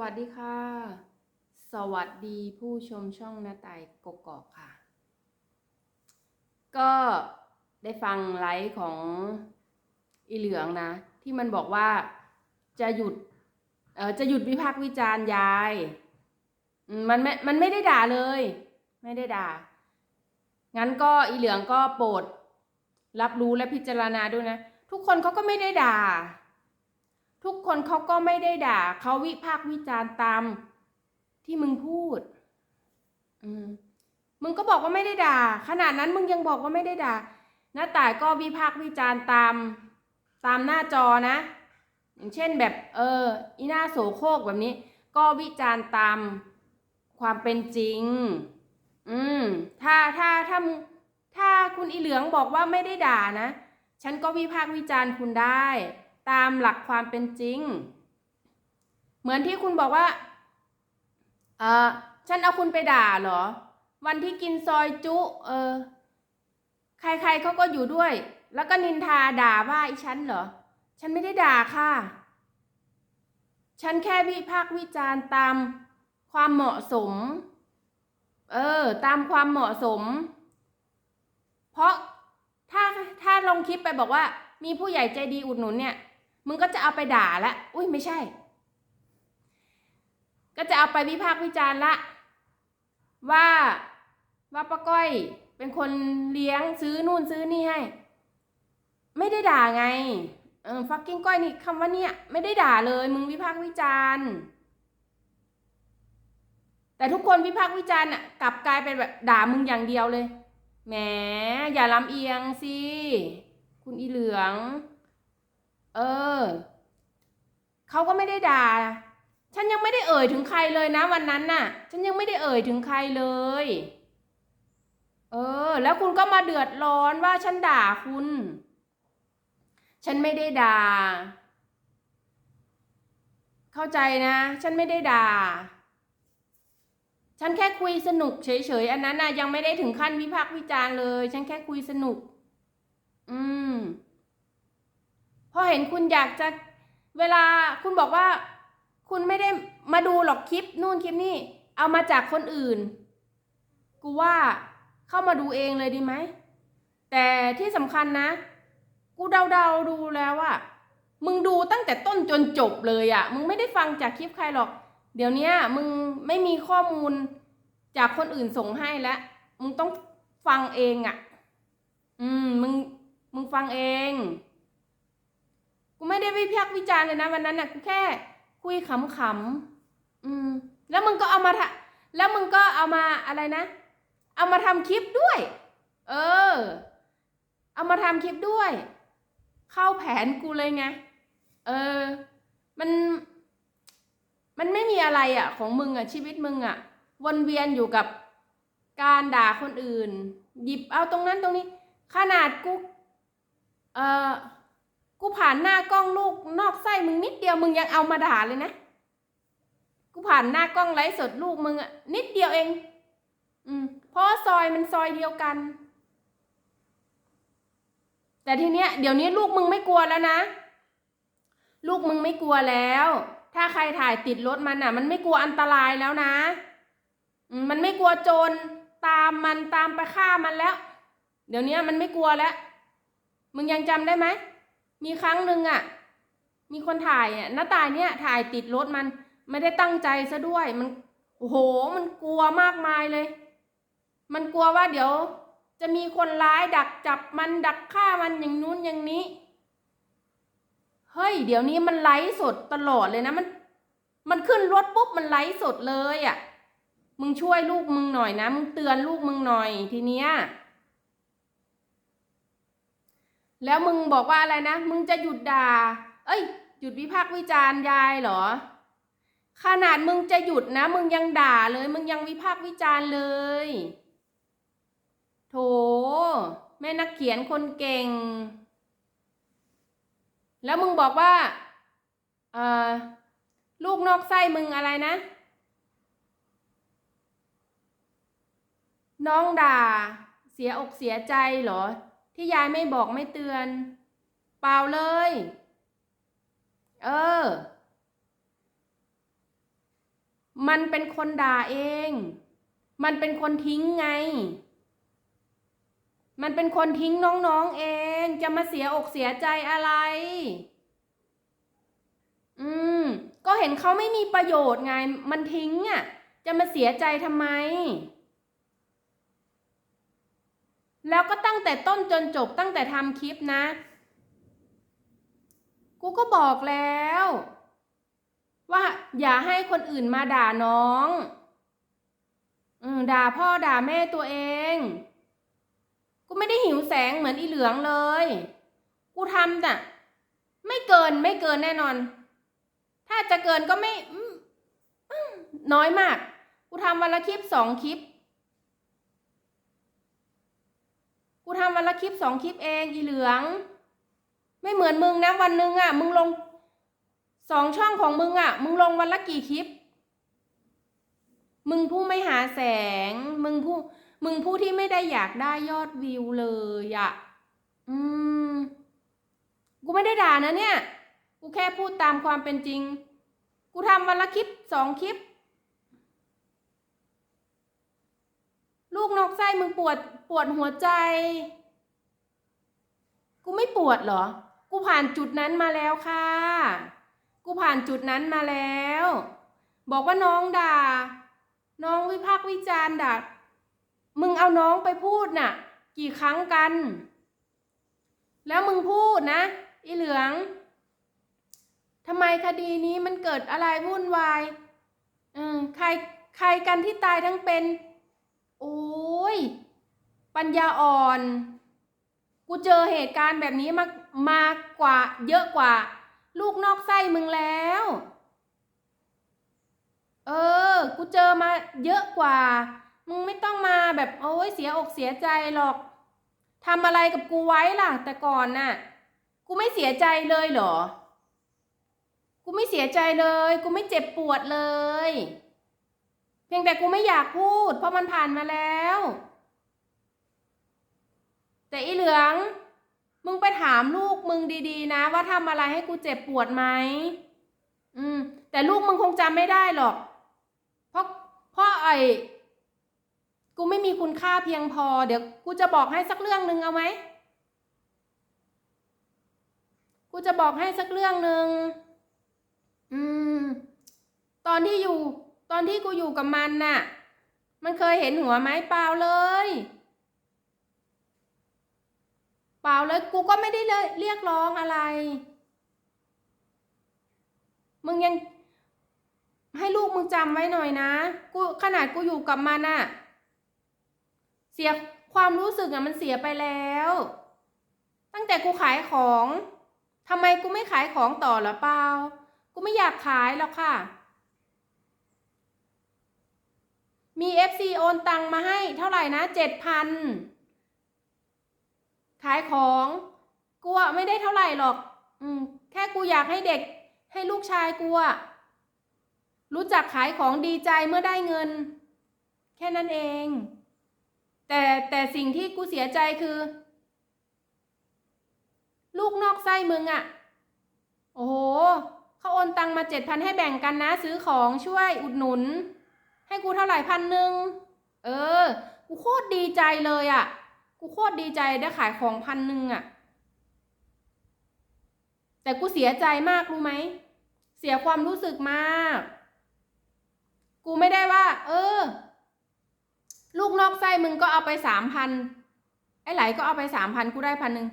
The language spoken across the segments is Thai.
วัสดีค่ะ สวัสดีผู้ชมช่องนาตายกกอกค่ะ ก็ได้ฟังไลฟ์ของอีเหลืองนะ ที่มันบอกว่าจะหยุดเออจะหยุดวิพากษ์วิจารณ์ยายมมันไม่ มันไม่ได้ด่าเลย ไม่ได้ด่า งั้นก็อีเหลืองก็โปรดรับรู้และพิจารณาด้วยนะ ทุกคนเขาก็ไม่ได้ด่า ทุกคนเขาก็ไม่ได้ด่าเขาวิพากษ์วิจารณ์ตาม ที่มึงพูด อืมมึงก็บอกว่าไม่ได้ด่า ขนาดนั้นมึงยังบอกว่าไม่ได้ด่าหน้าต่ายก็วิพากษ์วิจารณ์ตามตามหน้าจอนะ อย่างเช่นแบบเอออีหน้าโสโครกแบบนี้ ก็วิจารณ์ตามความเป็นจริง อืมถ้าถ้าถ้าถ้าคุณอีเหลืองบอกว่าไม่ได้ด่านะ ฉันก็วิพากษ์วิจารณ์คุณได้ ตามหลักความเป็นจริง เหมือนที่คุณบอกว่า เออฉันเอาคุณไปด่าเหรอ วันที่กินซอยจุ เออ ใครๆเขาก็อยู่ด้วย แล้วก็นินทาด่าว่าอีฉันเหรอ ฉันไม่ได้ด่าค่ะ ฉันแค่วิพากษ์วิจารณ์ตามความเหมาะสม เออ ตามความเหมาะสม เพราะถ้าถ้าลงคลิปไปบอกว่ามีผู้ใหญ่ใจดีอุดหนุนเนี่ย มึงก็จะเอาไปด่าละ อุ้ยไม่ใช่ ก็จะเอาไปวิพากษ์วิจารณ์ละ ว่าว่าป้าก้อยเป็นคนเลี้ยงซื้อนู่นซื้อนี่ให้ ไม่ได้ด่าไง เออฟักกิ้งก้อยนี่คำว่าเนี่ย ไม่ได้ด่าเลย มึงวิพากษ์วิจารณ์แต่ทุกคนวิพากษ์วิจารณ์อะกลับกลายเป็นแบบด่ามึงอย่างเดียวเลย แหมอย่าลำเอียงสิ คุณอีเหลือง เออ เขาก็ไม่ได้ด่า ฉันยังไม่ได้เอ่ยถึงใครเลยนะวันนั้นน่ะ ฉันยังไม่ได้เอ่ยถึงใครเลย เออ แล้วคุณก็มาเดือดร้อนว่าฉันด่าคุณ ฉันไม่ได้ด่า เข้าใจนะ ฉันไม่ได้ด่า ฉันแค่คุยสนุกเฉยๆ อันนั้นนะยังไม่ได้ถึงขั้นวิพากษ์วิจารณ์เลย ฉันแค่คุยสนุก อืม พอเห็นคุณอยากจะเวลาคุณบอกว่า คุณไม่ได้มาดูหรอกคลิปนู่นคลิปนี่เอามาจากคนอื่น กูว่าเข้ามาดูเองเลยดีไหม แต่ที่สำคัญนะ กูเดาๆดูแล้วอะมึงดูตั้งแต่ต้นจนจบเลยอะมึงไม่ได้ฟังจากคลิปใครหรอก เดี๋ยวนี้มึงไม่มีข้อมูลจากคนอื่นส่งให้แล้ว มึงต้องฟังเองอะ่ะอืม มึง มึงฟังเอง กูไม่ได้วิพากษ์วิจารณ์เลยนะวันนั้นน่ะกูแค่คุยขำๆอืม แล้วมึงก็เอามาทะแล้วมึงก็เอามาอะไรนะ เอามาทำคลิปด้วย เออ เอามาทำคลิปด้วย เข้าแผนกูเลยไง เออ มัน มันไม่มีอะไรอะ่ะ ของมึงอะ่ะ ชีวิตมึงอะ่ะ วนเวียนอยู่กับการด่าคนอื่น หยิบเอาตรงนั้นตรงนี้ ขนาดกู เออ กูผ่านหน้ากล้องลูกนอกไส้มึงนิดเดียวมึงยังเอามาด่าเลยนะ กูผ่านหน้ากล้องไลฟ์สดลูกมึงอะนิดเดียวเอง อืมเพราะซอยมันซอยเดียวกัน แต่ทีเนี้ยเดี๋ยวนี้ลูกมึงไม่กลัวแล้วนะ ลูกมึงไม่กลัวแล้ว ถ้าใครถ่ายติดรถมันอะมันไม่กลัวอันตรายแล้วนะมันไม่กลัวโจรตามมันตามไปฆ่ามันแล้ว เดี๋ยวนี้มันไม่กลัวแล้ว มึงยังจำได้ไหม มีครั้งหนึ่งอะ มีคนถ่ายอะหน้าตายเนี่ยถ่ายติดรถมันไม่ได้ตั้งใจซะด้วยมันโอ้โหมันกลัวมากมายเลย มันกลัวว่าเดี๋ยว จะมีคนร้ายดักจับมันดักฆ่ามันอย่างนู้นอย่างนี้เฮ้ยเดี๋ยวนี้มันไลฟ์สดตลอดเลยนะมัน มันขึ้นรถปุ๊บมันไลฟ์สดเลยอะ่ะ มึงช่วยลูกมึงหน่อยนะ มึงเตือนลูกมึงหน่อยทีเนี้ย แล้วมึงบอกว่าอะไรนะ มึงจะหยุดด่า เอ้ย หยุดวิพากษ์วิจารณ์ยายเหรอ ขนาดมึงจะหยุดนะ มึงยังด่าเลย มึงยังวิพากษ์วิจารณ์เลย โถ แม่นักเขียนคนเก่ง แล้วมึงบอกว่า เอ่อ ลูกนอกไส้มึงอะไรนะ น้องด่า เสียอกเสียใจเหรอ ที่ยายไม่บอกไม่เตือน เปล่าเลย เออ มันเป็นคนด่าเอง มันเป็นคนทิ้งไง มันเป็นคนทิ้งน้องๆเอง จะมาเสียอกเสียใจอะไร อืม ก็เห็นเขาไม่มีประโยชน์ไง มันทิ้งอะ จะมาเสียใจทำไม แล้วก็ตั้งแต่ต้นจนจบตั้งแต่ทำคลิปนะ กูก็บอกแล้ว ว่าอย่าให้คนอื่นมาด่าน้องอด่าพ่อด่าแม่ตัวเอง กูไม่ได้หิวแสงเหมือนอีเหลืองเลย กูทำน่ะ ไม่เกินไม่เกินแน่นอน ถ้าจะเกินก็ไม่น้อยมาก กูทำวันละคลิปสองคลิป กูทำวันละคลิปสองคลิปเองอีเหลือง ไม่เหมือนมึงนะวันหนึ่งอะ มึงลงสองช่องของมึงอะ มึงลงวันละกี่คลิป มึงผู้ไม่หาแสง มึงผู้มึงผู้ที่ไม่ได้อยากได้ยอดวิวเลยอะ อืม กูไม่ได้ด่านะเนี่ย กูแค่พูดตามความเป็นจริง กูทำวันละคลิปสองคลิป ลูกนอกไส้มึงปวดปวดหัวใจ กูไม่ปวดเหรอ กูผ่านจุดนั้นมาแล้วค่ะ กูผ่านจุดนั้นมาแล้ว บอกว่าน้องด่า น้องวิพากษ์วิจารณ์ด่า มึงเอาน้องไปพูดน่ะ กี่ครั้งกัน แล้วมึงพูดนะอีเหลืองทำไมคดีนี้มันเกิดอะไรวุ่นวายเออใคร ใครกันที่ตายทั้งเป็น โอ้ย ปัญญาอ่อน กูเจอเหตุการณ์แบบนี้มามากกว่าเยอะกว่า ลูกนอกไส้มึงแล้ว เออ กูเจอมาเยอะกว่า มึงไม่ต้องมาแบบโอ้ยเสียอกเสียใจหรอกทำอะไรกับกูไว้ล่ะ แต่ก่อนน่ะ กูไม่เสียใจเลยเหรอ กูไม่เสียใจเลย กูไม่เจ็บปวดเลย พียงแต่กูไม่อยากพูด เพราะมันผ่านมาแล้ว แต่อีเหลือง มึงไปถามลูกมึงดีๆ นะ ว่าทำอะไรให้กูเจ็บปวดไหมอืม แต่ลูกมึงคงจำไม่ได้หรอก เพราะเพราะไอ้กูไม่มีคุณค่าเพียงพอ เดี๋ยวกูจะบอกให้สักเรื่องหนึ่งเอาไหมกูจะบอกให้สักเรื่องหนึ่งอืม ตอนที่อยู่ อนที่กูอยู่กับมันน่ะ มันเคยเห็นหัวไหมเปล่าเลยเปล่าเลยกูก็ไม่ได้เลยเรียกร้องอะไร มึงยังให้ลูกมึงจำไว้หน่อยนะ กูขนาดกูอยู่กับมันน่ะเสียความรู้สึกอะมันเสียไปแล้ว ตั้งแต่กูขายของทำไมกูไม่ขายของต่อหรอเปล่า กูไม่อยากขายหรอกค่ะ มีเอฟซีโอนตังมาให้เท่าไหร่นะเจ็ดพันขายของกูอะไม่ได้เท่าไหร่หรอก อืม แค่กูอยากให้เด็ก ให้ลูกชายกูอะรู้จักขายของดีใจเมื่อได้เงิน แค่นั้นเอง แต่แต่สิ่งที่กูเสียใจคือ ลูกนอกไส้มึงอะโอ้โหเขาโอนตังมาเจ็ดพันให้แบ่งกันนะ ซื้อของช่วยอุดหนุน ให้กูเท่าไหร่พันหนึ่งเออ กูโคตรดีใจเลยอะกูโคตรดีใจได้ขายของพันหนึ่งอะแต่กูเสียใจมากรู้ไหม เสียความรู้สึกมาก กูไม่ได้ว่า เออ ลูกนอกไส้มึงก็เอาไปสามพันไอ้ไหลก็เอาไปสามพันกูได้พันหนึ่ง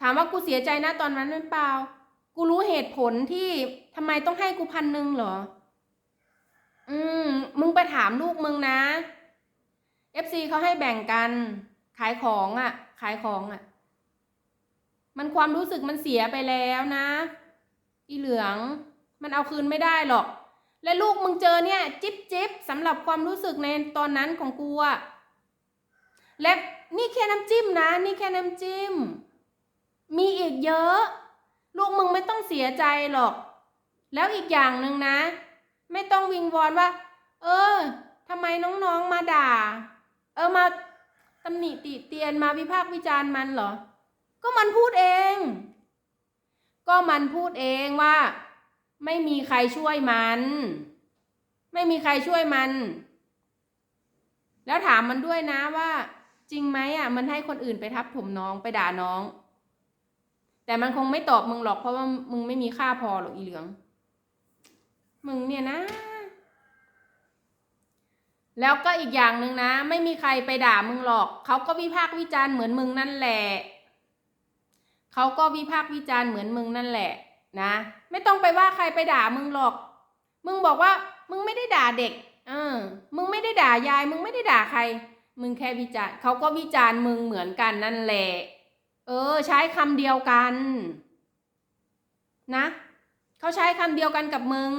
ถามว่ากูเสียใจนะตอนนั้นหรือเปล่า กูรู้เหตุผลที่ทำไมต้องให้กูพันหนึ่งเหรอ อืม มึงไปถามลูกมึงนะ FC เขาให้แบ่งกันขายของอะ่ะ ขายของอะ่ะ มันความรู้สึกมันเสียไปแล้วนะ อีเหลือง มันเอาคืนไม่ได้หรอก และลูกมึงเจอเนี่ย จิ๊บจิ๊บสำหรับความรู้สึกในตอนนั้นของกูอะและนี่แค่น้ำจิ้มนะ นี่แค่น้ำจิ้ม มีอีกเยอะ ลูกมึงไม่ต้องเสียใจหรอก แล้วอีกอย่างหนึ่งนะ ไม่ต้องวิงวอนว่า เออทำไมน้องๆมาด่า เออมาตำหนิติเตียนมาวิพากษ์วิจารณ์มันเหรอ ก็มันพูดเอง ก็มันพูดเองว่า ไม่มีใครช่วยมัน ไม่มีใครช่วยมัน แล้วถามมันด้วยนะว่า จริงไหมอะ มันให้คนอื่นไปทับถมน้องไปด่าน้อง แต่มันคงไม่ตอบมึงหรอกเพราะว่ามึงไม่มีค่าพอหรอกอีเหลือง มึงเนี่ยนะ แล้วก็อีกอย่างหนึ่งนะ ไม่มีใครไปด่ามึงหรอก เขาก็วิพากษ์วิจารณ์เหมือนมึงนั่นแหละ เขาก็วิพากษ์วิจารณ์เหมือนมึงนั่นแหละ นะ ไม่ต้องไปว่าใครไปด่ามึงหรอก มึงบอกว่า มึงไม่ได้ด่าเด็ก เออ มึงไม่ได้ด่ายาย มึงไม่ได้ด่าใคร มึงแค่วิจารณ์เขาก็วิจารณ์มึงเหมือนกันนั่นแหละ เออ ใช้คำเดียวกัน นะ เขาใช้คำเดียวกันกับมึง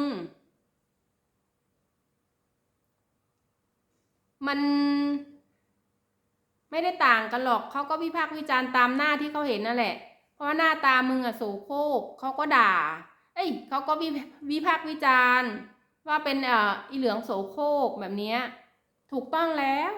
มันไม่ได้ต่างกันหรอกเขาก็วิพากษ์วิจารณ์ตามหน้าที่เขาเห็นนั่นแหละ เพราะว่าหน้าตามึงอะโสโครกเขาก็ด่า เอ้ยเขาก็วิวิพากษ์วิจารณ์ ว่าเป็นเอ่ออีเหลืองโสโครกแบบเนี้ยถูกต้องแล้ว